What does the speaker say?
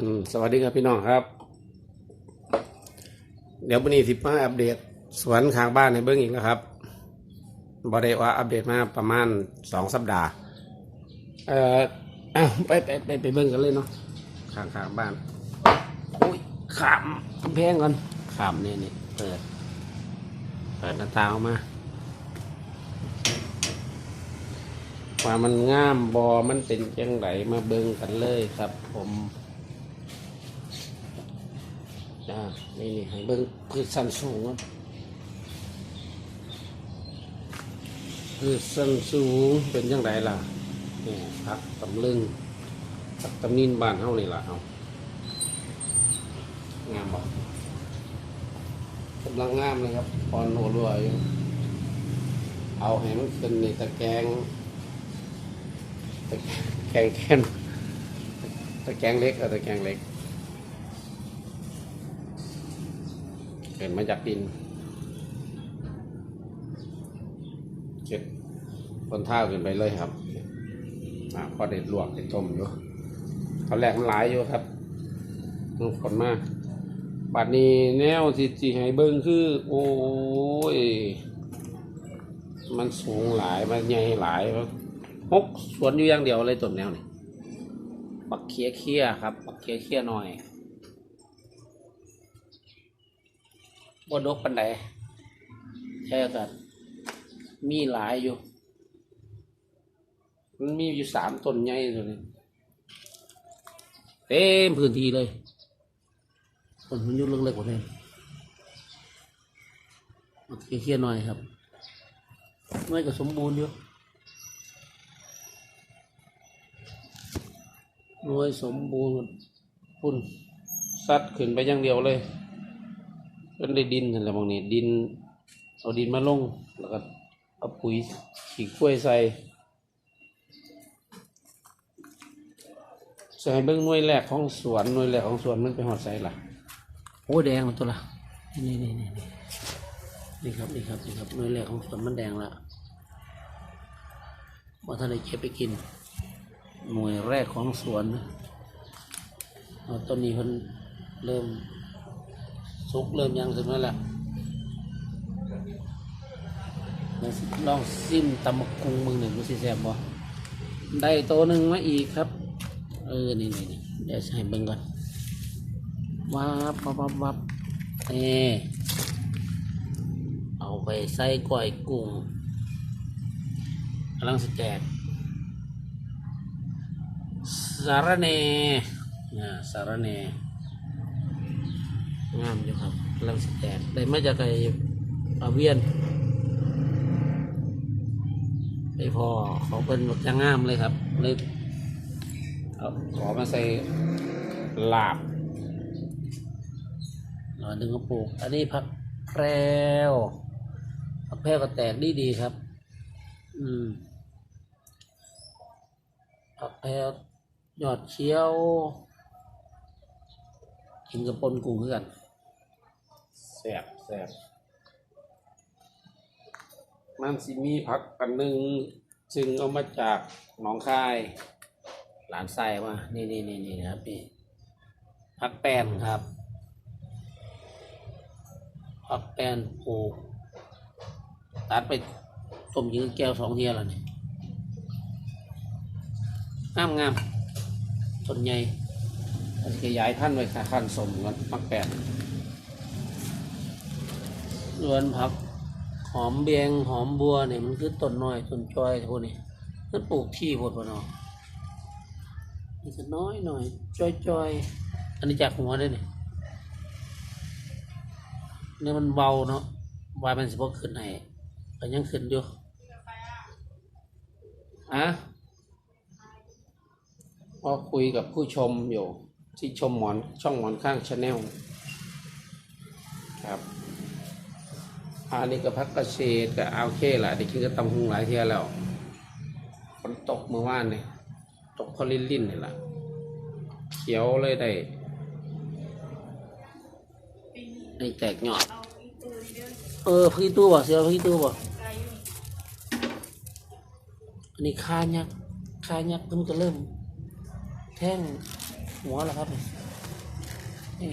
อืมสวัสดีครับพี่น้องครับ เดี๋ยววันนี้สิมาอัปเดตสวนข้างบ้านในเบื้องอีกแล้วครับบอได้ว่าอัปเดตมาประมาณสองสัปดาห์ เอ่อเอาไปไปไปไปเบื้องกันเลยเนาะข้างข้างบ้านโอ้ยขามกำแพงก่อนขามเนี่ยนี่เปิดเปิดหน้าต่างออกมาว่ามันงามบอมันเป็นจังไรมาเบิ่งกันเลยครับ ผม อ่านี่นี่ให้เบิ่งพืชสั้นสูงครับพืชสั้นสูงเป็นจังไรล่ะนี่พักตำลึงพักตำนินบ้านเฮานี่ล่ะเอางามบ่กำลังงามเลยครับพอนหัวรวยเอาให้มันเป็นในตะแกงตะแกงแค้นตะแกงเล็กเอาตะแกงเล็ก กิดมาจากดินเก็บคนเท้าขึ้นไปเลยครับอ่าพอเด็ดลวกเด็ดต้มอยู่ตอนแรกมันหลายอยู่ครับมันฝนมากบัดนี้แนวที่จีให้เบิ้งคือ โอ้ย มันสูงหลาย มันใหญ่หลายหกสวนอยู่อย่างเดียวเลยต้นแนวนี่ปักเคียเคียครับ ปักเคียเคียหน่อย บนดกปันไดแค่กันมีหลายอยู่ มันมีอยู่สามต้นใหญ่ตัวนี้เต็มพื้นที่เลยต้นมันอยุ่เล็กกว่านี้ปักเคียเคียหน่อยครับไม่ก็สมบูรณ์อยู่รวยสมบูรณ์พุ่นซัดขึ้นไปอย่างเดียวเลย นได้ดินนั่นแหละบางนี้ดินเอาดินมาลงแล้วก็เอาปุ๋ยขี้กล้วยใส่ใส่เบื้องหน่วยแรกของสวนหน่วยแรกของสวนมันไปหอดใส่ละโอ้แดงมันตัวละนี่นี่นี่นี่นี่ครับนี่ครับนี่ครับหน่วยแรกของสวนมันแดงละว่าถ้าได้เก็บไปกิน หน่วยแรกของสวนนะเอาต้นนี้เพิ่นเริ่ม สุกเริ่มยังขึ้นมาแหล้วเดี๋ยวสิลองซิมตำบักกุงมึงหนึ่งดูสิแซ่บบ่ได้โตหนึ่งมาอีกครับ เออ นี่นี่นี่เดี๋ยวให้เบิ่งก่อนวับวับวับวับเอเอาไปใส่ก้อยกุ้งกำลังสแตกสารเนนะสารเน งามอยู่ครับกำลังสแตกได้มาจากไอ้ปลาเวียนไปพอเขาเป็นแบบจะงามเลยครับเลยเอาขอมาใส่ลาบหน่อยหนึ่งก็ปลูก อันนี้ผักแพรวผักแพรวก็แตกดีดีครับ อืมผักแพรวยอดเชียวกินกับปนกุ้งคือกัน แซ่บแซ่บมันสิมีผักอันหนึ่งซึ่งเอามาจากหนองคาย หลานไส้มานี่นี่นี่นี่ครับพี่ผักแป้นครับผักแป้นปลูกตัดไปต้มยืงแก้วสองเทียแล้วนี่งามงามต้นใหญ่ขยายพันไว้ค่ะพันสมกันมักแปด สวนผัก หอมเบียงหอมบัวเนี่ยมันคือต้นน้อยต้นจอยพวกนี้มันปลูกที่พดปะเนาะมันจะน้อยหน่อยจอยจอยอันนี้จากหัวได้เนี่ยเนี่ยมันเบาเนาะวายมันสิบกขึ้นให้แต่ยังขึ้นอยู่อะก็คุยกับผู้ชมอยู่ ที่ชมหมอนช่องหมอนข้างชาแนลครับ อันนี้ก็พักเกษตรก็เอาโอเคละเด็กกินก็ตำหุงหลายเที่ยแล้วฝนตกเมื่อวานนี่ตกพอลินลินนี่แหละเขียวเลยได้ได้แตกหยอดเออพี่ตู้บ่เสียพี่ตู้บ่อันนี้คายักคายักมันก็เริ่ม แท่งหัวแล้วครับนี่